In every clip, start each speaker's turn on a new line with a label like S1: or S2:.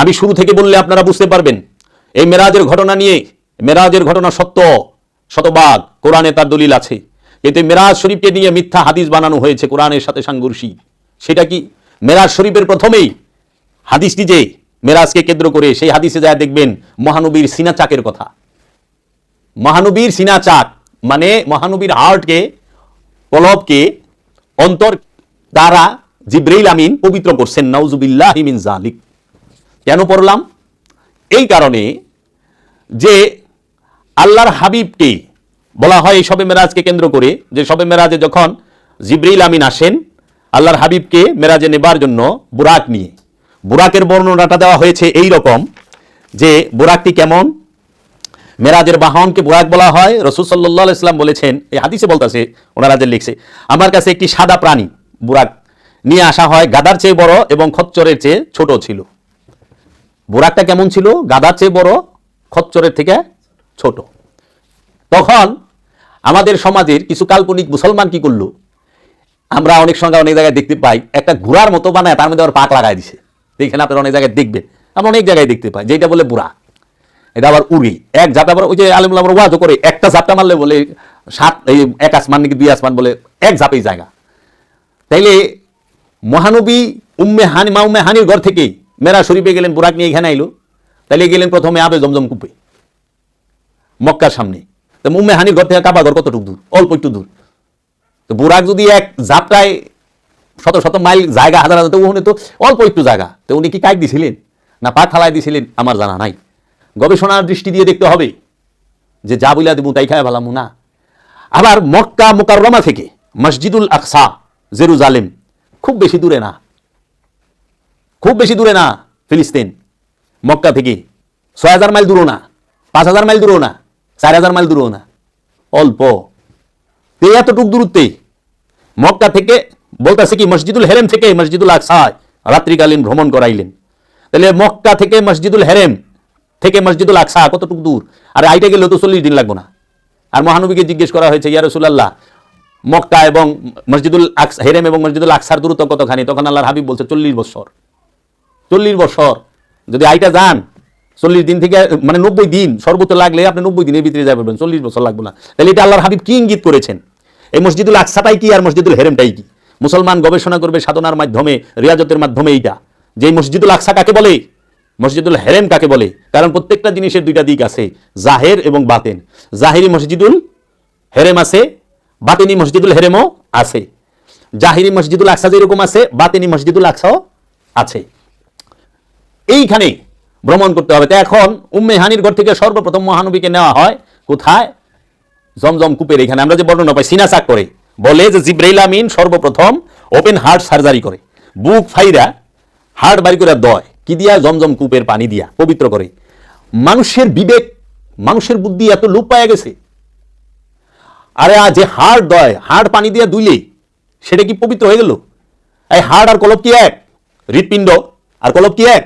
S1: আমি শুরু থেকে বললে আপনারা বুঝতে পারবেন। এই মেরাজের ঘটনা নিয়ে, মেরাজের ঘটনা সত্য শতবাগ কোরআনে তার দলিল আছে। এই মেরাজ শরীফকে নিয়ে মিথ্যা হাদিস বানানো হয়েছে কোরআনের সাথে সাংঘর্ষিক সেটা কি? মেরাজ শরীফের প্রথমেই হাদিসটি যে মেরাজকে কেন্দ্র করে, সেই হাদিসে যায় দেখবেন, মহানবীর সিনা চাকের কথা। মহানবীর সিনা চাক মানে মহানবীর হার্টকে, কলবকে অন্তর দ্বারা জিব্রাইল আমিন পবিত্র করছেন। নাউজুবিল্লাহ মিন জালিক কেন পড়লাম? এই কারণে যে আল্লাহর হাবিবকে বলা হয় এই সবে মেরাজকে কেন্দ্র করে, যে সবে মেরাজে যখন জিব্রাইল আমিন আসেন, আল্লাহর হাবিবকে মেরাজে নেবার জন্য বুরাক নিয়ে। বুরাকের বর্ণনাটা দেওয়া হয়েছে এই রকম যে বুরাকটি কেমন? মেরাজের বাহনকে বুরাক বলা হয়। রসুল সাল্লাহ ইসলাম বলেছেন, এই হাদিসে বলতেছে, ওনারা যে লিখছে, আমার কাছে একটি সাদা প্রাণী বুরাক নিয়ে আসা হয়, গাদার চেয়ে বড় এবং খচ্চরের চেয়ে ছোট ছিল। বুরাকটা কেমন ছিল? গাদার চেয়ে বড়, খচ্চরের থেকে ছোট। তখন আমাদের সমাজের কিছু কাল্পনিক মুসলমান কি করল? আমরা অনেক সঙ্গে অনেক জায়গায় দেখতে পাই, একটা ঘোড়ার মতো বানায়, তার মধ্যে আবার পাক লাগাই দিছে। এখানে আপনারা অনেক জায়গায় দেখবেন, আমরা অনেক জায়গায় দেখতে পাই, যেটা বলে বুড়া এটা আবার উড়ি। এক ঝাপটা আবার ওই যে আলিমুল আমার ওয়াজও করে, একটা ঝাপটা মারলে বলে সাত, এই এক আসমান নাকি দুই আসমান বলে, এক ঝাপেই জায়গা। তাইলে মহানবী উম্মে হানি, মা উম্মে হানির ঘর থেকে মেরা শরীফে গেলেন বুরাক নিয়ে এখানে আইলো। তাইলে গেলেন প্রথমে আবে জমজম কূপে, মক্কার সামনে। তো উম্মে হানির ঘর থেকে কাবা ঘর কতটুকু দূর? অল্প একটু দূর। তো বুরাক যদি এক যাত্রায় শত শত মাইল জায়গা, হাজার হাজার ওখানে তো অল্প একটু জায়গা। তো উনি কি কাইক দিছিলেন? না পা থালায় দিছিলেন? আমার জানা নাই। গবেষণার দৃষ্টি দিয়ে দেখতে হবে যে যা বইলা দেবো তাই খায় ভালামু না। আবার মক্কা মোকাররমা থেকে মসজিদুল আকসা, জেরুজালেম, খুব বেশি দূরে না। খুব বেশি দূরে না, ফিলিস্তিন। মক্কা থেকে। ছয় হাজার মাইল দূরও না, পাঁচ হাজার মাইল দূরও না, চার হাজার মাইল দূরও না। অল্প। তো এতটুক দূরত্বে মক্কা থেকে বলতেছে কি, মসজিদুল হেরেম থেকে মসজিদুল আকসায় রাত্রিকালীন ভ্রমণ করাইলেন। তাহলে মক্কা থেকে মসজিদুল হেরেম থেকে মসজিদুল আকসা কতটুকু দূর? আর আইটা গেলেও তো চল্লিশ দিন লাগবো না। আর মহানবীকে জিজ্ঞেস করা হয়েছে, ইয়া রসুল্লাহ মক্কা এবং মসজিদুল আকস, হেরেম এবং মসজিদুল আকসার দূরত্ব কতখানি? তখন আল্লাহর হাবিব বলছে, চল্লিশ বছর চল্লিশ বছর। যদি আইটা যান, চল্লিশ দিন থেকে মানে নব্বই দিন সর্বোচ্চ লাগলে আপনি নব্বই দিনের ভিতরে যাবেন চল্লিশ বছর লাগবে না। তাহলে এটা আল্লাহর হাবিব কি ইঙ্গিত করেছেন? এই মসজিদুল আকসাটাই কি আর মসজিদুল হেরেমটাই কি? মুসলমান গবেষণা করবে সাধনার মাধ্যমে, রিয়াজতের মাধ্যমে এইটা। যে মসজিদুল আকসা কাকে বলে? মসজিদুল হেরেম কাকে বলে? কারণ প্রত্যেকটা জিনিসের দুইটা দিক আছে, জাহের এবং বাতেন। জাহেরি মসজিদুল হেরেম আছে, বাতেনি মসজিদুল হেরেমও আছে। জাহিরি মসজিদুল আকসা যেরকম আছে, বাতেনি মসজিদুল আকসাও আছে। এইখানে ভ্রমণ করতে হবে। তো এখন উম্মে হানির ঘর থেকে সর্বপ্রথম মহানবীকে নেওয়া হয় কোথায়? জমজম কূপের এখানে আমরা যে বর্ণনা পাই, সিনাসাক করে। বলে যে জিব্রাইল আমিন সর্বপ্রথম ওপেন হার্ট সার্জারি করে। বুক ফাইরা হার্ট বাড়ি করে দয়। কি দিয়া? জমজম কূপের পানি দিয়া, পবিত্র করে। মানুষের বিবেক, মানুষের বুদ্ধি এত লোপ পাওয়া গেছে। আরে আ যে হাড় দয়, হাড় পানি দিয়ে দুইলে সেটা কি পবিত্র হয়ে গেল? এই হাড় আর কলব কি এক? হৃৎপিণ্ড আর কলব কি এক?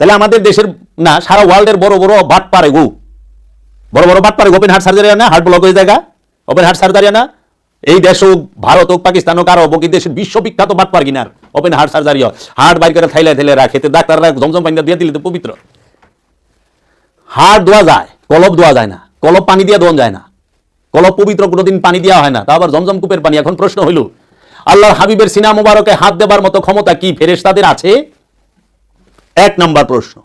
S1: তাহলে আমাদের দেশের না, সারা ওয়ার্ল্ডের বড় বড় বাট পারে গো। বড় বড় বাট পারে ওপেন হার্ট সার্জারি না হার্ট ব্লক হয়ে জায়গা ওপেন হার্ট সার্জারি না এই দেশ হোক, ভারত হোক, পাকিস্তান হোক, আরব হোক দেশের বিশ্ববিখ্যাত বাট পার কিনার ওপেন হার্ট সার্জারি হয় হার্ট বাইর করে থাইলে থাইলে রাখে ডাক্তাররা জমজম পানি দিয়ে দিলে তো পবিত্র। হাড় ধোয়া যায় কলব ধোয়া যায় না। কলব পানি দিয়ে ধোয়া যায় না। কলব পবিত্র কোনোদিন পানি দেওয়া হয় না। তা আবার জমজম কূপের পানি, এখন প্রশ্ন হইল, আল্লাহর হাবিবের সিনা মোবারকে হাত দেবার মতো ক্ষমতা কি ফেরেশতাদের আছে? এক নম্বর প্রশ্ন।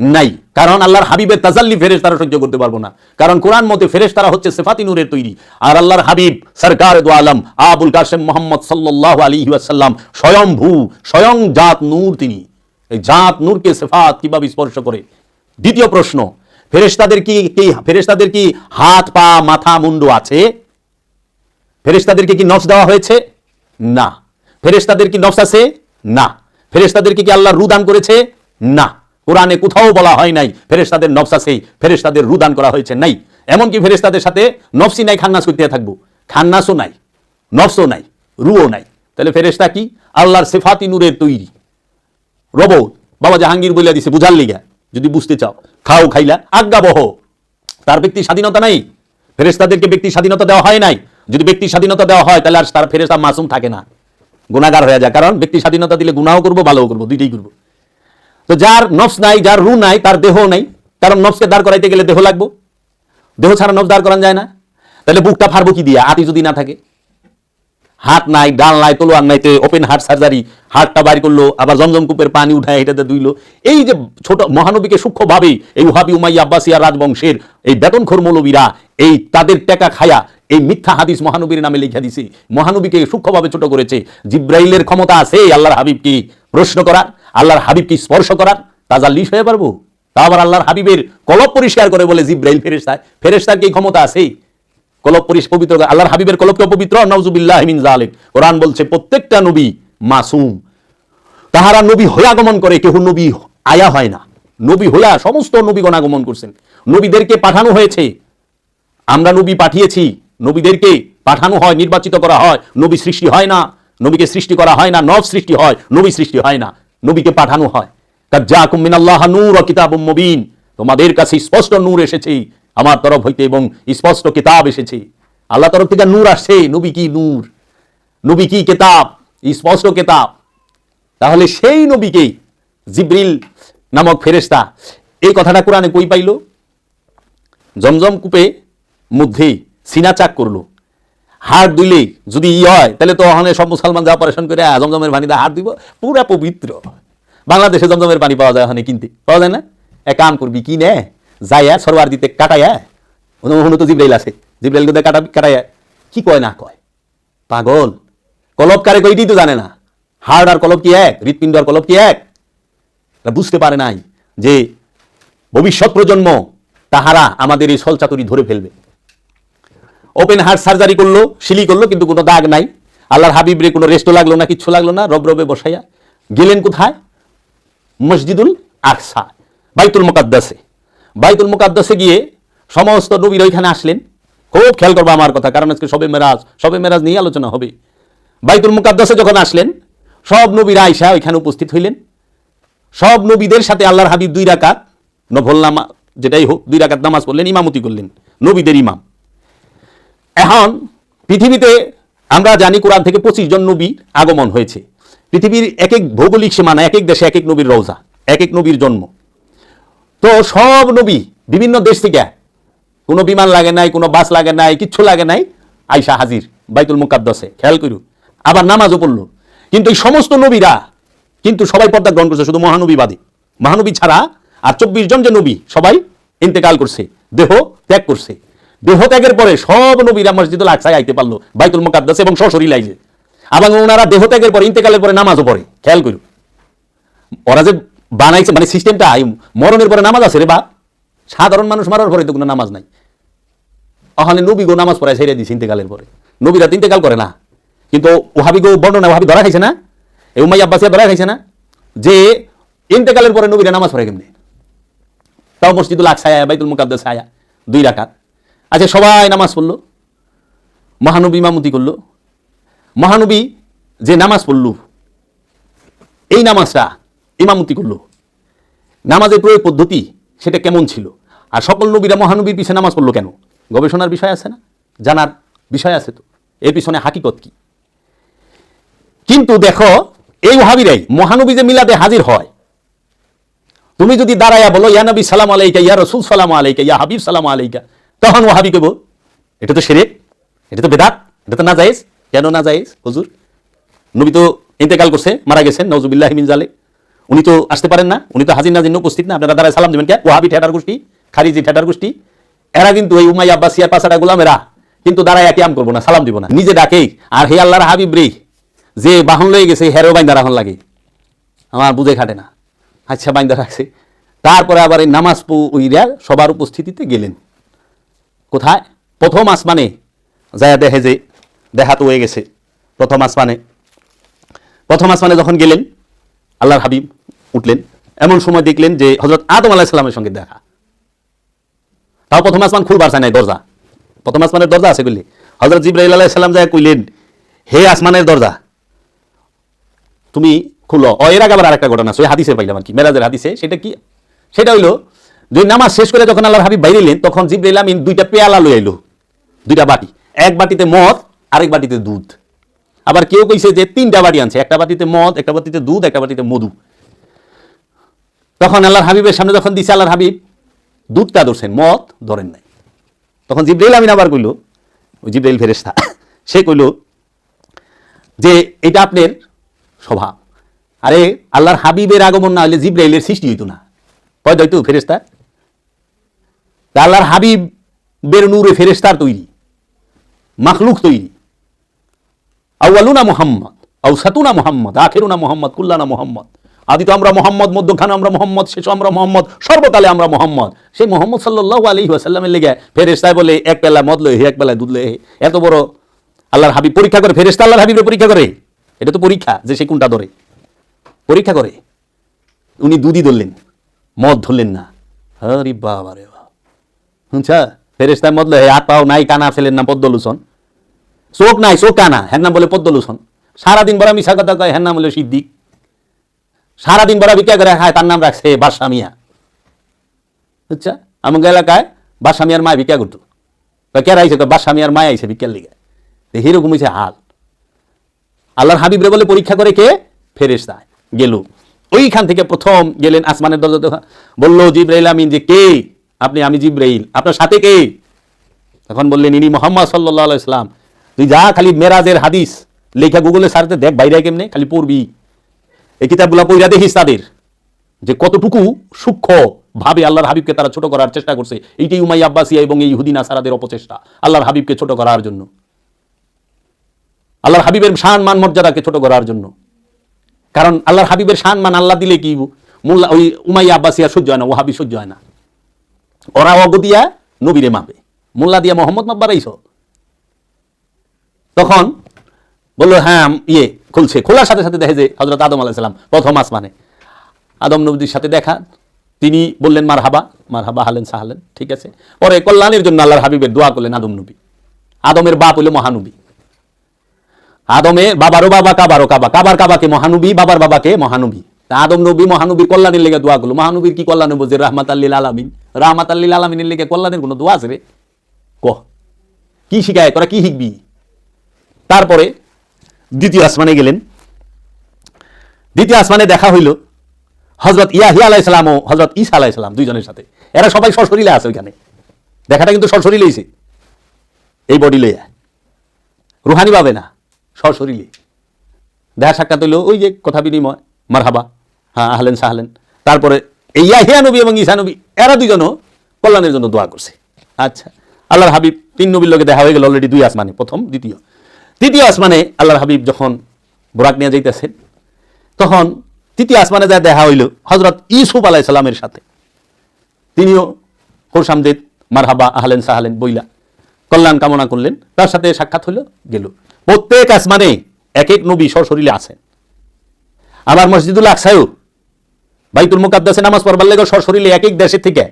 S1: নাই। কারণ আল্লাহর হাবিবের তাজাল্লি ফেরেশ তারা সহ্য করতে পারব না। কারণ কোরআন মতে ফেরেশ তারা হচ্ছে সেফাতি নূরের তৈরি। আর আল্লাহর হাবিব সরকার দু আলম আবুল কাসেম মোহাম্মদ সাল্লাহ আলী আসাল্লাম স্বয়ং স্বয়ংভূ স্বয়ং জাত নূর তিনি। এই জাত নূরকে সেফাত কীভাবে স্পর্শ করে? দ্বিতীয় প্রশ্ন, ফেরেশতাদের কি কি, ফেরেশতাদের কি হাত, পা, মাথা, মুন্ডু আছে? ফেরেশতাদেরকে কি নফস দেওয়া হয়েছে? না। ফেরেশতাদের কি নফস আছে? না। ফেরেশতাদেরকে কি আল্লাহ রু দান করেছে? না। কোরআনে কোথাও বলা হয় নাই, ফেরেশতাদের নফস আছে, ফেরেশতাদের রু দান করা হয়েছে নাই। এমনকি ফেরেশতাদের সাথে নফসি নাই, খান্নাস করতে থাকব। খান্নাসও নাই, নফসও নাই, রুও নাই। তাহলে ফেরেশতা কি? আল্লাহর সেফাতি নূরের তৈরি। রবট। বাবা জাহাঙ্গীর বলিয়া দিছে, বুঝার লিগা, যদি বুঝতে চাও। খাও, খাইলা আজ্ঞাবহ তার ব্যক্তি স্বাধীনতা নাই। ফেরেশতাদেরকে ব্যক্তি স্বাধীনতা দেওয়া হয় নাই। যদি ব্যক্তি স্বাধীনতা দেওয়া হয়, তাহলে আর তার ফেরেশতা মাসুম থাকে না। গুণাগার হয়ে যায়। কারণ ব্যক্তি স্বাধীনতা দিলে গুণাও করব, ভালোও করব, দুইটাই করব। তো যার নফস নাই, যার রু নাই, তার দেহ নাই। কারণ নফসকে দাঁড় করাইতে গেলে দেহ লাগবো। দেহ ছাড়া নফস দাঁড় করানো যায় না। তাহলে বুকটা ফারবো কি দিয়া? আটি যদি না থাকে। হাত নাই, ডাল নাই, তলোয়ার নাই ওপেন হার্ট সার্জারি হার্টটা বাইর করল, আবার জমজম কূপের পানি উঠায় এটাতে দুইলো এই যে ছোট মহানবীকে সূক্ষ্মভাবে এই উহাবি উমাই আব্বাসিয়া রাজবংশের এই বেতনখোর মৌলবীরা, এই তাদের টেকা খায়া এই মিথ্যা হাদিস মহানবীর নামে লিখে দিছে। মহানবীকে সূক্ষ্মভাবে ছোট করেছে। জিব্রাইলের ক্ষমতা আছে আল্লাহর হাবিবকে প্রশ্ন করার, আল্লাহর হাবিবকে স্পর্শ করার, তাজা লিস হয়ে পারব? তা আবার আল্লাহর হাবিবের কলব পরিষ্কার করে বলে জিব্রাইল ফেরেস্তায় ফেরেস্তার কি ক্ষমতা আছে? কলব পরিশ পবিত্র আল্লাহর হাবিবের কলবকে পবিত্র নওজুবিল্লাহ মিন জালিক কোরআন বলছে, প্রত্যেকটা নবী মাসুম। তাহারা নবী হয়ে আগমন করে, কেহ নবী আয়া হয় না। নবী হইয়া সমস্ত নবীগণ আগমন করছেন। নবীদেরকে পাঠানো হয়েছে। আমরা নবী পাঠিয়েছি। নবীদেরকে পাঠানো হয়, নির্বাচিত করা হয়। নবী সৃষ্টি হয় না। নবীকে সৃষ্টি করা হয় না, নব সৃষ্টি হয়, নবী সৃষ্টি হয় না। নবীকে পাঠানো হয়। কাজ্জাকুম মিনাল্লাহ নূর ও কিতাবুম মুবিন। তোমাদের কাছে স্পষ্ট নূর এসেছে। আমার তরফ হইতে এবং স্পষ্ট কিতাব এসেছে। আল্লাহ তরফ থেকে নূর আসছে। নবী কি নূর? নবী কি কিতাব? স্পষ্ট কিতাব। তাহলে সেই নবীকে জিব্রিল নামক ফেরেশতা এই কথাটা কোরআনে কই পাইল? জমজম কূপে মধ্যে সিনা চাক করল। হাড় দিলে যদি ই হয়, তাহলে তো ওখানে সব মুসলমান যা অপারেশন করে জমজমের পানিতে হাড় দিব পুরা পবিত্র। বাংলাদেশে জমজমের পানি পাওয়া যায় ওখানে কিনতে। পাওয়া যায় না? এক কাম করবি, কিনে। যাইয়া সরবার দিতে কাটাইয়া ওখানে তো জিব্রাইল আছে। জিব্রাইল কিন্তু কাটা কাটাইয়া কি কয় না কয়? পাগল। কলব কারে কইটি তো জানে না। হার্ড আর কলব কি এক? হৃৎপিণ্ড আর কলব কি এক? বুঝতে পারে নাই যে ভবিষ্যৎ প্রজন্ম তাহারা আমাদের এই সলচাতুরি ধরে ফেলবে। ওপেন হার্ট সার্জারি করল সিলি করল, কিন্তু কোনো দাগ নাই। আল্লাহর হাবিবরে কোনো রেস্টও লাগল না, কিচ্ছু লাগল না, রব রবে বসাইয়া গেলেন কোথায়? মসজিদুল আকসা, বাইতুল মুকাদ্দাসে। বাইতুল মুকাদ্দাসে গিয়ে সমস্ত নবীর ওইখানে আসলেন। খুব খেয়াল করব আমার কথা, কারণ আজকে সবে মেরাজ সবে মেরাজ নিয়ে আলোচনা হবে। বাইতুল মুকাদ্দাসে যখন আসলেন, সব নবীরা আইসা ওইখানে উপস্থিত হইলেন। সব নবীদের সাথে আল্লাহর হাবিব দুই রাকাত নফল নামা যেটাই হোক, দুই রাকাত নামাজ পড়লেন, ইমামতি করলেন, নবীদের ইমাম। এখন পৃথিবীতে আমরা জানি কোরআন থেকে পঁচিশ জন নবীর আগমন হয়েছে। পৃথিবীর এক এক ভৌগোলিক সীমানা, এক এক দেশে এক এক নবীর রওজা, এক এক নবীর জন্ম। তো সব নবী বিভিন্ন দেশ থেকে, কোনো বিমান লাগে নাই, কোনো বাস লাগে নাই, কিচ্ছু লাগে নাই, আইসা হাজির বাইতুল মুকাদ্দসে, খেয়াল করু আবার নামাজও পড়ল। কিন্তু এই সমস্ত নবীরা কিন্তু সবাই পর্দা গ্রহণ করছে, শুধু মহানবী বাদে মহানবী ছাড়া আর চব্বিশ জন যে নবী, সবাই ইন্তেকাল করছে, দেহ ত্যাগ করছে। দেহ ত্যাগের পরে সব নবীরা মসজিদুল আকসায় আইতে পারল, বাইতুল মুকাদ্দাস এবং সশরীর আইছে আবার ওনারা দেহ ত্যাগের পরে, ইন্তেকালের পরে নামাজও পড়ে, খেয়াল করু ওরা যে বানাইছে মানে সিস্টেমটা মরণের পরে নামাজ আছে রে বা সাধারণ মানুষ মারার পরে তো কোনো নামাজ নাই। ওখানে নবী গো নামাজ পড়ায় ছেড়ে দিয়েছে ইন্তেকালের পরে। নবীরা তো ইন্তেকাল করে না। কিন্তু ওহাবি গো বর্ণনা, ওহাবি ধরা খাইছে না? এই উমাই আব্বাসিয়া ধরা খাইছে না? যে ইন্তেকালের পরে নবীরা নামাজ পড়ে কেমনি? তাও মসজিদুল আকসায় বাইতুল মুকাদ্দাস আয়া, দুই রাকাত। আচ্ছা সবাই নামাজ পড়ল। মহানবী ইমামতি করল। মহানবী যে নামাজ পড়ল, এই নামাজটা ইমামতি করল। নামাজের প্রয়োগ পদ্ধতি সেটা কেমন ছিল? আর সকল নবীরা মহানবীর পিছনে নামাজ পড়ল কেন? গবেষণার বিষয় আছে না? জানার বিষয় আছে তো। এর পিছনে হাকিকত কি? কিন্তু দেখো, এই ওহাবিরাই মহানবী যে মিলাদে হাজির হয়, তুমি যদি দাঁড়াইয়া বলো, ইয়া নবী, সালাম আলাইকা, ইয়া রসুল, সালাম আলাইকা, ইয়া হাবিব, সালাম আলাইকা, তখন ওহাবি কেব এটা তো সেরে এটা তো বেদাত, এটা তো না যাইজ কেন না যাইজ হুজুর, নবী তো ইন্তেকাল করছে, মারা গেছেন নজুবিল্লাহ মিন জালে উনি তো আসতে পারেন না, উনি তো হাজির নাজির উপস্থিত না। আপনারা দাঁড়ায় সালাম দেবেন কে? ওহাবি ঠেটার গোষ্ঠী, খারিজি ঠেটার গোষ্ঠী। এরা কিন্তু এই উমাই আব্বাসিয়ার পাশাটা গোলামেরা কিন্তু দাঁড়ায় আম করব না, সালাম দিব না। নিজে ডাকেই আর হে আল্লাহর হাবিব রে, যে বাহন লয়ে গেছে, হেরো বাইন্দা রাখন লাগে। আমার বুঝে খাটে না। আচ্ছা বাইন্দা রাখছে তারপরে আবার এই নামাজ পইরা সবার উপস্থিতিতে গেলেন। কোথায়? প্রথম আসমানে যায় দেখে যে দেখা তো হয়ে গেছে, প্রথম আসমানে। প্রথম আসমানে যখন গেলেন আল্লাহর হাবিব উঠলেন। এমন সময় দেখলেন যে হজরত আদম আলাহিসাল্লামের সঙ্গে দেখা। তাও প্রথম আসমান খুলবার চায় নাই, দরজা। প্রথম আসমানের দরজা আছে বললি হজরত জিব্রাহিল আলাইসাল্লাম যায় কইলেন, হে আসমানের দরজা, তুমি খুলো। ও এর আগে আবার আরেকটা ঘটনা আছে হাদিসে পাইলাম আর কি, মেরাজের হাদিসে। সেটা কি? সেটা হইল যে নামাজ শেষ করে যখন আল্লাহর হাবিব বাইরে এলেন, তখন জিব্রাইল আমিন দুইটা পেয়ালা লই আইলো, দুইটা বাটি। এক বাটিতে মদ, আরেক বাটিতে দুধ। আবার কেউ কইছে যে তিনটা বাটি আনছে, একটা বাটিতে মদ, একটা বাটিতে দুধ, একটা বাটিতে মধু। তখন আল্লাহর হাবিবের সামনে যখন দিছে আল্লাহর হাবিব, দুধটা ধরছেন, মদ ধরেন নাই। তখন জিব্রাইল আমিন আবার কইল, ওই জিব্রাইল ফেরেস্তা সে কইল যে, এটা আপনার স্বভাব আরে, আল্লাহর হাবিবের আগমন না হলে জিব্রাইলের সৃষ্টি হইতো না। পয়দা হইতো ফেরেস্তা আল্লাহর হাবিবের নূরে ফেরেস্তার তৈরি, মাখলুক তৈরি। আউয়ালুনা মোহাম্মদ, আউসাতুনা মোহাম্মদ, আখেরুনা মোহাম্মদ, কুল্লানা মোহাম্মদ। আদি তো আমরা মোহাম্মদ, মধ্যখানে আমরা মোহাম্মদ, শেষ আমরা মোহাম্মদ, সর্বকালে আমরা মোহাম্মদ। সেই মোহাম্মদ সাল্লাহ আলী ওয়াসাল্লামের লেগে ফেরেস্তায় বলে, এক বেলা মদ হে, এক বেলায় দুধ হে। এত বড় আল্লাহর হাবিব পরীক্ষা করে ফেরেস্তা আল্লাহর হাবিবের পরীক্ষা করে? এটা তো পরীক্ষা যে সে কোনটা ধরে। পরীক্ষা করে। উনি দুধই ধরলেন, মদ ধরলেন না। হরি বাবা রে বা শুনছা ফেরেস্তায় মদ লয়ে হাত পাও নাই, কানা ফেলেন না, পদ্মলোচন। চোখ নাই, চোখ কানা হ্যার নাম বলে পদ্মলোচন সারাদিন বড় মিশা কথা কয় হ্যার নাম বলে সিদ্দিক। সারাদিন বড় ভিক্ষা করে খায়, তার নাম রাখছে বাদশা মিয়া। আচ্ছা আমাকে এলাকায় বাদশা মিয়ার মায় ভিক্ষা করতো। কে আইছে? বাদশা মিয়ার মায় আইছে ভিক্ষার লিগে। এরকম হয়েছে হাল। আল্লাহর হাবিবরে বলে পরীক্ষা করে কে? ফেরেশতা গেল। ওইখান থেকে প্রথম গেলেন আসমানের দরজা দেখা বলল, জিব্রাইল আমিন, যে কে? আপনি, আমি জিব্রাইল। আপনার সাথে কে? তখন বললেন, ইনি মোহাম্মদ সাল্লাহ ইসলাম তুই যা খালি মেরাজের হাদিস লেখা গুগলে সারতে দেখ বাইরে কেমনে, খালি পড়বি। এই কিতাবগুলা পইরা দেখিস তাদের যে কতটুকু সূক্ষ্ম ভাবে আল্লাহর হাবিবকে তারা ছোট করার চেষ্টা করছে। এইটাই উমাই আব্বাসিয়া এবং এই হুদিন আসারাদের অপচেষ্টা, আল্লাহর হাবিবকে ছোট করার জন্য। আল্লাহর হাবিবের শান, মান, মর্যাদাকে ছোট করার জন্য। কারণ আল্লাহর হাবিবের শান, মান আল্লাহ দিলে কি মোল্লা, ওই উমাই আব্বাসিয়া সহ্য হয় না ও ওহাবি সহ্য হয় না। ওরা অগদিয়া নবীরে মাপে। মোল্লা দিয়া মোহাম্মদ মাপবার আইস তখন বলল হ্যাঁ ইয়ে খুলছে। খোলার সাথে সাথে দেখে যে হজরত আদম আলাইসালাম প্রথম আসমানে। আদম নবীর সাথে দেখা, তিনি বললেন মার হাবা মার হাবা হালেন সাহালেন, ঠিক আছে। পরে কল্যাণের জন্য আল্লাহর হাবিবের দোয়া করলেন আদম নবী। আদমের বাপ হইল মহানবী। আদমে বাবারও বাবা, কাবারও কাবা। কাবার কাবাকে মহানবী, বাবার বাবাকে মহানবী। আদম নবী মহানবীর কল্যাণের লেগে দোয়া করল। মহানবীর কি কল্যাণ বলছে রাহমাত আল্লিল আলামিন? রাহমাত আল্লিল আলামিনের লেগে কল্যাণের কোনো দোয়া আছে রে? কহ, কি শিখায়? তোরা কি শিখবি? তারপরে দ্বিতীয় আসমানে গেলেন। দ্বিতীয় আসমানে দেখা হইল হজরত ইয়াহিয়া আলাইসালাম ও হজরত ঈসা আলাইসালাম দুইজনের সাথে। এরা সবাই সশরীরে আছে ওইখানে। দেখাটা কিন্তু সশরীরেইছে এই বডি লইয়া। রুহানি পাবে না সশরীরে দেখা সাক্ষাৎ হইল, ওই যে কথা বিনিময়, মারহাবা। হ্যাঁ আহলেন সাহলেন। তারপরে এই ইয়াহিয়া নবী এবং ঈসা নবী, এরা দুইজনও কল্যাণের জন্য দোয়া করছে। আচ্ছা আল্লাহর হাবিব তিন নবীর লোকে দেখা হয়ে গেল অলরেডি দুই আসমানে, প্রথম, দ্বিতীয়। তৃতীয় আসমানে আল্লাহর হাবিব যখন বোরাক নিয়ে যাইতেছেন তখন তৃতীয় আসমানে যা দেখা হইল হজরত ইসুফ আলাই সালামের সাথে। তিনিও হোরসামদেদ মারহাবা, আহলেন সাহালেন, বইলা কল্যাণ কামনা করলেন, তার সাথে সাক্ষাৎ হইল, গেল। প্রত্যেক আসমানে এক এক নবী সশরীরে আছেন। আবার মসজিদুল আকসায়ও বাইতুল মুকাদ্দাসে নামাজ পড়বার লেগে সশরীরে এক এক দেশের থেকে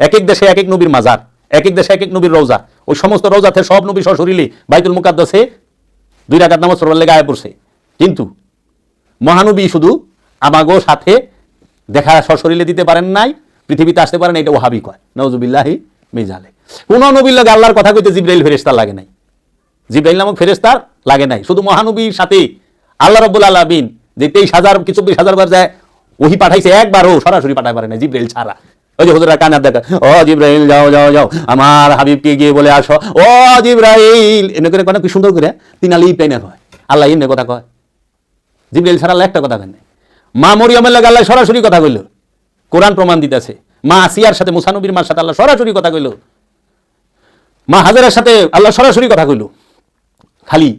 S1: এক এক দেশে এক এক নবীর মাজার এক এক দেশে এক এক নবীর রোজা ওই সমস্ত রোজাতে সব নবী সশরীরে বাইতুল মুকাদ্দাসে দুই রাকাত নামাজ পড়বার লেগে আয় পড়ছে। কিন্তু মহানবী শুধু আমাগো সাথে দেখা সশরীরে দিতে পারেন নাই, পৃথিবীতে আসতে পারেন এটা ওহাবি কয়। নজুবিল্লাহি মিজালে। কোন নবীর লগে আল্লাহর কথা কইতে জিব্রাইল ফেরেস্তার লাগে নাই। জিব্রাইল নামক ফেরেস্তার লাগে নাই। শুধু মহানবীর সাথে আল্লাহ রব্বুল আলমিন যে তেইশ হাজার কি চব্বিশ হাজার বার যায়, ওহি পাঠাইছে, একবারও সরাসরি পাঠাতে পারে না জিব্রাইল ছাড়া। ওই যে হুজুরা কানার দেখা। ও জিব্রাইল, যাও যাও যাও। আমার হাবিবকে গিয়ে বলে আসো। ও জিব্রাইল। এনে করে কথা কি সুন্দর করে? তিন আলি পেনে কয়। আল্লাহ এনে কথা কয়। ছাড়া আল্লাহ একটা কথা কেন মা মরিয়মের লাগে আল্লাহ সরাসরি কথা কইল। কোরআন প্রমাণ দিতেছে। মা আসিয়ার সাথে মুসানবীর মার সাথে আল্লাহ সরাসরি কথা কইল। মা হাজারের সাথে আল্লাহ সরাসরি কথা কইল। খালি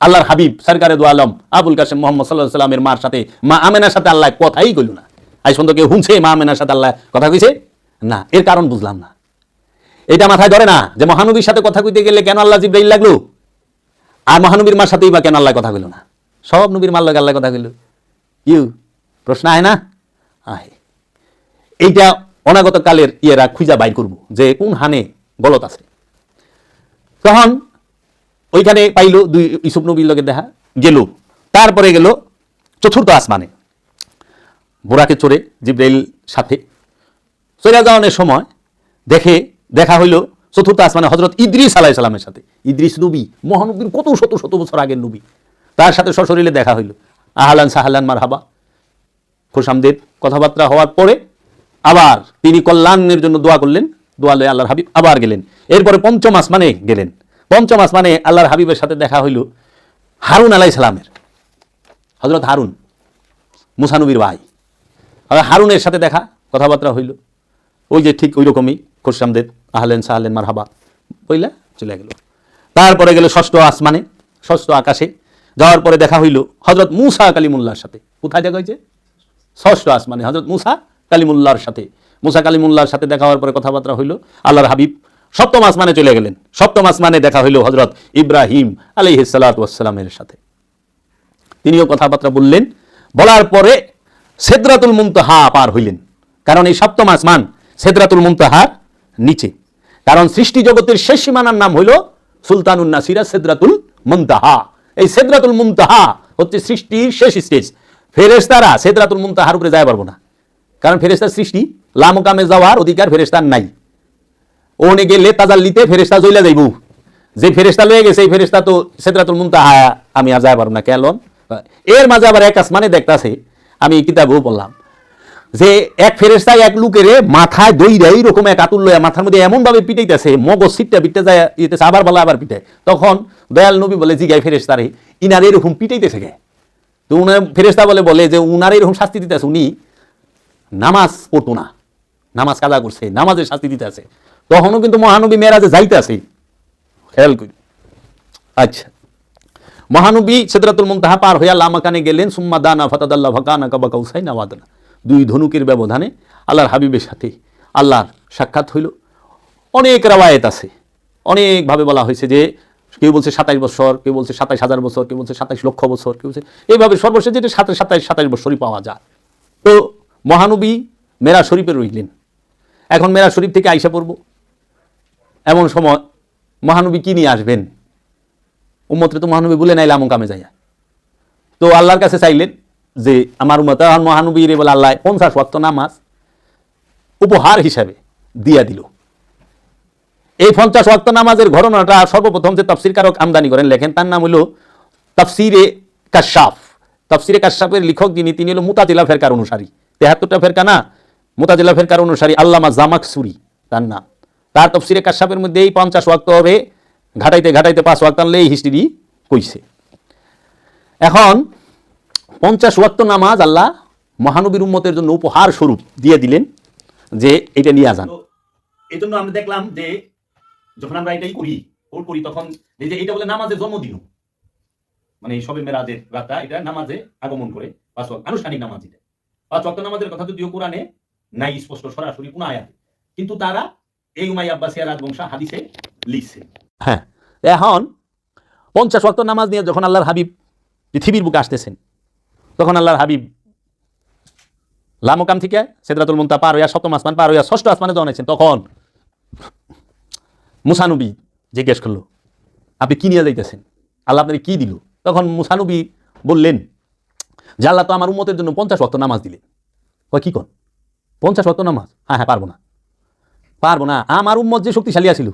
S1: আল্লাহর হাবিব, সরকারে দু আলম, আবুল কাসেম মোহাম্মদ সাল্লাহ সাল্লামের মার সাথে মা আমেনার সাথে আল্লাহ কথাই কইল না। আজ পর্যন্ত কেউ হুনছে মা মেনার সাথে আল্লাহ কথা কইছে? না, এর কারণ বুঝলাম না। এটা মাথায় ধরে না যে মহানবীর সাথে কথা কইতে গেলে কেন আল্লাহ জিব্রাইল লাগল? আর মহানবীর মার সাথেই বা কেন আল্লাহ কথা কইল না? সব নবীর মার লাগে আল্লাহ কথা কইল। ইউ, প্রশ্ন আয় না? আয় এইটা অনাগত কালের ইয়েরা খুঁজা বাইর করব যে কোন হানে গলত আছে। তখন ওইখানে পাইল দুই ইসুফ নবীর লগে দেখা, গেল। তারপরে গেল চতুর্থ আসমানে। বোরাকে চড়ে জিব্রাইল সাথে। চলে যাওয়ানোর সময় দেখে দেখা হইল চতুর্থ আসমানে হজরত ইদ্রিস আলাহ সালামের সাথে। ইদ্রিস নবী, মহানবীর কত শত শত বছর আগের নবী। তার সাথে সশরীরে দেখা হইল। আহলান সাহালান মার হাবা খোসামদের কথাবার্তা হওয়ার পরে আবার তিনি কল্যাণের জন্য দোয়া করলেন। দোয়া লয়ে আল্লাহর হাবিব আবার গেলেন। এরপরে পঞ্চম আসমানে গেলেন। পঞ্চম আসমানে আল্লাহর হাবিবের সাথে দেখা হইল হারুন আলাই সালামের। হজরত হারুন মুসানবীর ভাই। হারুনের সাথে দেখা, কথাবার্তা হইল। ওই যে ঠিক ওই রকমই খোরসামদের আহলেন সাহলেন মার হাবা বইলা চলে গেল। তারপরে গেল ষষ্ঠ আসমানে, ষষ্ঠ আকাশে। যাওয়ার পরে দেখা হইল হজরত মুসা কালিমুল্লাহর সাথে। কোথায় দেখা হয়েছে? ষষ্ঠ আসমানে হজরত মুসা কালিমুল্লাহর সাথে। মুসা কালিমুল্লাহর সাথে দেখা হওয়ার পরে কথাবার্তা হইল, আল্লাহর হাবিব সপ্তম আসমানে চলে গেলেন। সপ্তম আসমানে দেখা হইল হজরত ইব্রাহিম আলহিসাল্লামের সাথে। তিনিও কথাবার্তা বললেন। বলার পরে সেদরাতুল মুমতাহা পার হইলেন। কারণ এই সপ্তম আসমান সেদরাতুল মুমতাহার নিচে। কারণ সৃষ্টি জগতের শেষ সীমানার নাম হইল সুলতানুন নাসিরা সেদরাতুল মুমতাহা এই সেদরাতুল মুমতাহা হচ্ছে সৃষ্টির শেষ স্টেজ। ফেরেশতারা সেদরাতুল মুমতাহার উপরে যায় পারব না। কারণ ফেরেশতার সৃষ্টি লামকামে যাওয়ার অধিকার ফেরেশতার নাই। ওনে গেলে তাজাল্লিতে ফেরেশতা জইলা যাইব। যে ফেরেশতা লয়ে গেছে, এই ফেরেশতা তো সেদরাতুল মুমতাহা আমি আর যাই পারব না। কেন? এর মাঝে আবার এক আসমানে দেখতাছে আমি কিতাবেও বললাম যে এক ফেরেস্তায় এক লুকেরে মাথায় দই দেয় এইরকম এক আতুল লয়া মাথার মধ্যে এমনভাবে পিটাইতেছে, মগজ সিটটা পিটতে যায় ইতেছে আবার বলা, আবার পিটায়। তখন দয়াল নবী বলে, জিগাই ফেরেস্তারে ইনার এরকম পিটাইতেছে গে তো উনার ফেরেস্তা বলে বলে যে, উনার এরকম শাস্তি দিতেছে, উনি নামাজ পড়তো না। নামাজ কাজা করছে, নামাজের শাস্তি দিতে আছে তখনও কিন্তু মহানবী মেয়েরাজে যাইতে আছে খেয়াল করি। আচ্ছা। মহানবী সেদরাতুল মুমতাহা পার হইয়া লামাকানে গেলেন, সুম্মা দানা ফাতাদাল্লাহ ফাকানা কাবা কাউসাইনা ওয়াদনা দুই ধনুকের ব্যবধানে আল্লাহর হাবিবের সাথে আল্লাহর সাক্ষাৎ হইল। অনেক রাওয়ায়েত আছে। অনেকভাবে বলা হয়েছে যে কেউ বলছে সাতাইশ বছর, কেউ বলছে সাতাইশ হাজার বছর, কেউ বলছে সাতাইশ লক্ষ বছর, কেউ বলছে এইভাবে সর্বশেষ যেটা সাতাইশ সাতাইশ সাতাইশ বছরই পাওয়া যায়। তো মহানবী মেরা শরীফে রইলেন। এখন মেরা শরীফ থেকে আইসা পড়ব। এমন সময় মহানবী কী নিয়ে আসবেন? উম্মতরে তো মহানবী বলে নাইলে আমন কামে যাইয়া। তো আল্লাহর কাছে চাইলেন যে আমার উম্মত মহানবী রে বলে আল্লাহ পঞ্চাশ ওয়াক্ত নামাজ উপহার হিসাবে দিয়া দিল। এই পঞ্চাশ ওয়াক্ত নামাজের ঘটনাটা সর্বপ্রথম যে তফসির কারক আমদানি করেন লেখেন, তার নাম হলো তফসিরে কাশাফ। তফসিরে কাশাফের লেখক যিনি, তিনি হলো মুতাজিলা ফেরকার অনুসারী। তেহাত্তরটা ফেরকা না, মুতাজিলা ফেরকার অনুসারী আল্লামা জামাক সুরি তার নাম। তার তফসিরে কাশাফের মধ্যে এই পঞ্চাশ ওয়াক্ত হবে ঘাটাইতে ঘাটাইতে পাঁচ ওয়াক্ত আনলে এই হিস্ট্রি কইছে। এখন পঞ্চাশ ওয়াক্ত নামাজ আল্লাহ মহানবীর উম্মতের জন্য উপহার স্বরূপ দিয়ে দিলেন যে এটা নিয়ে যান এই জন্য আমরা দেখলাম যে যখন আমরা এটাই করি করি, তখন যে এটা বলে নামাজের জন্মদিন। মানে এই সবে মেরাজের রাতটা এটা নামাজে আগমন করে, পাঁচ ওয়াক্ত, আনুষ্ঠানিক নামাজ এটা। পাঁচ ওয়াক্ত নামাজের কথা যদিও কোরআনে নাই স্পষ্ট সরাসরি কোন আয়াতে, কিন্তু তারা এই উমাই আব্বাসিয়া রাজবংশা হাদিসে লিখছে। হ্যাঁ। এখন পঞ্চাশ ওয়াক্ত নামাজ নিয়ে যখন আল্লাহর হাবিব পৃথিবীর বুকে আসতেছেন, তখন আল্লাহর হাবিব লামকাম থেকে সেদরাতুল মুন্তা পার হইয়া সপ্তম আসমান পার হইয়া ষষ্ঠ আসমানে যখন তখন মুসানবী জিজ্ঞেস করল, আপনি কি নিয়ে যাইতেছেন? আল্লাহ আপনাকে কি দিল? তখন মুসানবী বললেন, যে আল্লাহ তো আমার উম্মতের জন্য পঞ্চাশ ওয়াক্ত নামাজ দিলেন কয়, কি কন? পঞ্চাশ ওয়াক্ত নামাজ? হ্যাঁ হ্যাঁ পারব না। পারব না? আমার উম্মত যে শক্তিশালী আছিল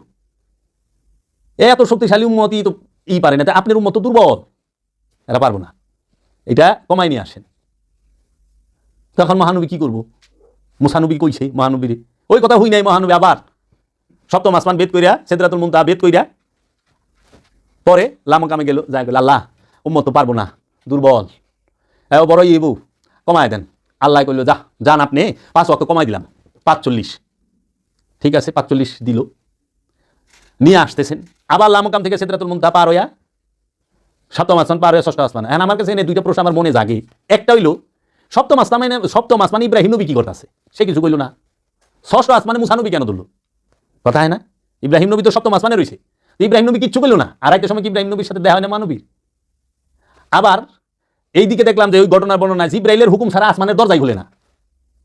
S1: এত শক্তিশালী উম্মতই তো ই পারে না, তা আপনার উম্মত তো দুর্বল। এরা পারব না। এটা কমাই নিয়ে আসেন। তখন মহানবী কি করব? মুসানবী কইছে মহানবীরে? ওই কথা হই নাই মহানবী আবার। সপ্তম আসমান বেদ কইরা, সেদরাতুল মুন্তা বেদ কইরা, পরে লামকামে গেল যাই গেল, আল্লাহ, উম্মত পারব না, দুর্বল। এ বড় ইবু কমায় দেন। আল্লাহ কইল, যা, যান আপনি, পাঁচ অক্ট কমাই দিলাম, পাঁচচল্লিশ। ঠিক আছে, পাঁচচল্লিশ দিল। নিয়ে আসতেছেন। আবার লামকাম থেকে সেদরাতুল মুন্তা পার হইয়া সপ্তম আসমান পার হয়ে ষষ্ঠ আসমান। এখন আমার কাছে এনে দুইটা প্রশ্ন আমার মনে জাগে। একটা হইল, সপ্তম আসমানে সপ্তম আসমানে ইব্রাহিম নবী কি করতেছে? সে কিছু কইল না। ষষ্ঠ আসমানে মুসানবী কেন ধরলো? কথা হয় না? ইব্রাহিম নবী তো সপ্তম আসমানে রয়েছে ইব্রাহিম নবী কিচ্ছু কইল না। আর একটা সময় কি ইব্রাহিম নবীর সাথে দেখা হয় না মানবীর আবার এই দিকে দেখলাম যে ওই ঘটনার বর্ণনা জিব্রাইলের হুকুম ছাড়া আসমানের দরজাই খুলে না।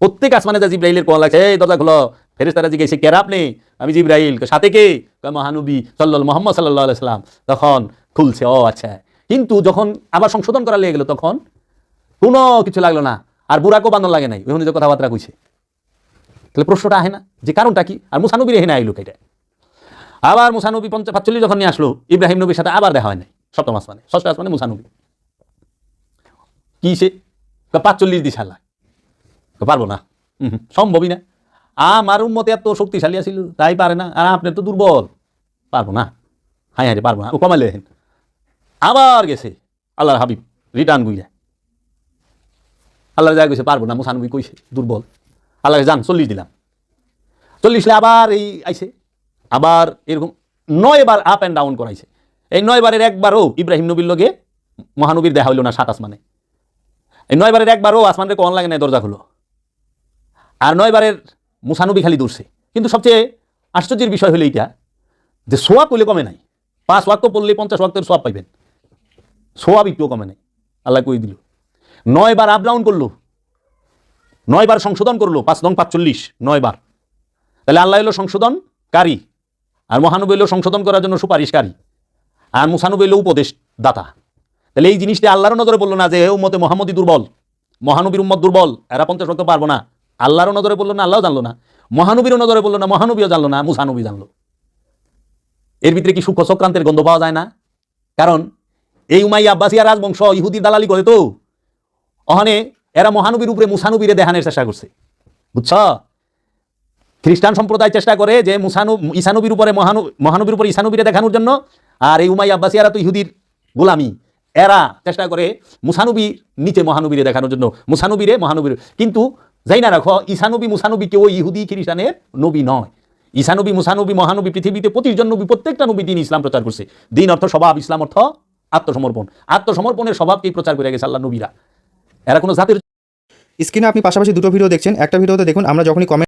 S1: প্রত্যেক আসমানে যা জিব্রাইলের কোয়া লাগছে এই দরজা খুলো ফেরেস্তারা জিজ্ঞেসে কেরা আপনি? আমি জিব্রাইল। সাথে কে? মহানবী সাল্লাল মোহাম্মদ সাল্লাহ সাল্লাম। তখন খুলছে, ও আচ্ছা। কিন্তু যখন আবার সংশোধন করা লেগে গেল, তখন কোনো কিছু লাগল না। আর বুড়াকেও বান্ধন লাগে নাই। ওই যে কথাবার্তা কইছে। তাহলে প্রশ্নটা আহে না? যে কারণটা কি? আর মুসানবীর এখানে আইলো এটা আবার মুসানবী পঞ্চাশ পাঁচচল্লিশ যখন নিয়ে আসলো, ইব্রাহিম নবীর সাথে আবার দেখা হয় নাই। সপ্তম আসমানে, ষষ্ঠ আসমানে মুসানবী। কি সে পাঁচচল্লিশ আল্লাহ তো পারব না। সম্ভবই না। আমার উন্মতে এত শক্তিশালী আছিল, তাই পারে না। আর আপনার তো দুর্বল। পারব না। হাই হাই, পারব না। ও কমালে আবার গেছে। আল্লাহর হাবিব রিটার্ন গুইয়া আল্লাহ যা গেছে পারব না, মুসানবি কইছে, দুর্বল। আল্লাহ যান, চল্লিশ দিলাম। চল্লিশলে আবার এই আইছে। আবার এরকম নয় বার আপ অ্যান্ড ডাউন করাইছে। এই নয় বারের একবারও ইব্রাহিম নবীর লগে মহানবীর দেখা হইল না সাত আসমানে। এই নয় বারের একবারও আসমানের কন লাগে না দরজা খুলো। আর নয় বারের মুসানবী খালি দূরছে। কিন্তু সবচেয়ে আশ্চর্যের বিষয় হলো এইটা যে সোয়াব করলে কমে নাই। পাঁচ ওয়াক্ত পড়লে পঞ্চাশ ওয়াক্তের সোয়াব পাইবেন। সোয়াব একটুও কমে নাই। আল্লাহ কই দিল? নয় বার আপ ডাউন করল। নয় বার সংশোধন করল। পাঁচ নং পাঁচচল্লিশ নয় বার। তাহলে আল্লাহ হলো সংশোধনকারী। আর মহানবী হলো সংশোধন করার জন্য সুপারিশকারী। আর মুসানবী হলো উপদেশ দাতা তাহলে এই জিনিসটা আল্লাহর নজরে বলল না যে এ উম্মতে মোহাম্মদী দুর্বল। মহানবীর উম্মত দুর্বল। এরা পঞ্চাশ রক্ত পারব না। আল্লাহরও নজরে বলল না, আল্লাহও জানলো না। মহানবীরও নজরে বলল না, মহানবীও জানলো না, মুসানবী জানলো। এর ভিতরে কি সূক্ষ্ম চক্রান্তের গন্ধ পাওয়া যায় না? কারণ এই উমাই আব্বাসিয়া রাজবংশ ইহুদি দালালি করে তো। অহনে এরা মহানবীর উপরে মুসানবীরে দেহানের চেষ্টা করছে। বুঝছ? খ্রিস্টান সম্প্রদায় চেষ্টা করে যে মুসানু ঈসানবীর উপরে মহানু, মহানবীর উপরে ঈসানবীরে দেখানোর জন্য। আর এই উমাই আব্বাসিয়ারা তো ইহুদির গোলামি। এরা চেষ্টা করে মুসানবীর নিচে মহানবীরে দেখানোর জন্য। মুসানবীরে, মহানবীর। কিন্তু যাই না রাখো, ঈশানবী, মুসানবী কেউ ইহুদি খ্রিস্টানের নবী নয়। ঈশানবী, মুসানবী, মহানবী পৃথিবীতে পঁচিশ জন নবী, প্রত্যেকটা নবী দিন ইসলাম প্রচার করছে। দিন অর্থ স্বভাব, ইসলাম অর্থ আত্মসমর্পণ। আত্মসমর্পণের স্বভাবকেই প্রচার করে গেছে আল্লাহ নবীরা। এরা কোনো জাতির
S2: স্ক্রিনে আপনি পাশাপাশি দুটো ভিডিও দেখছেন। একটা ভিডিওতে দেখুন, আমরা যখনই কমেন্ট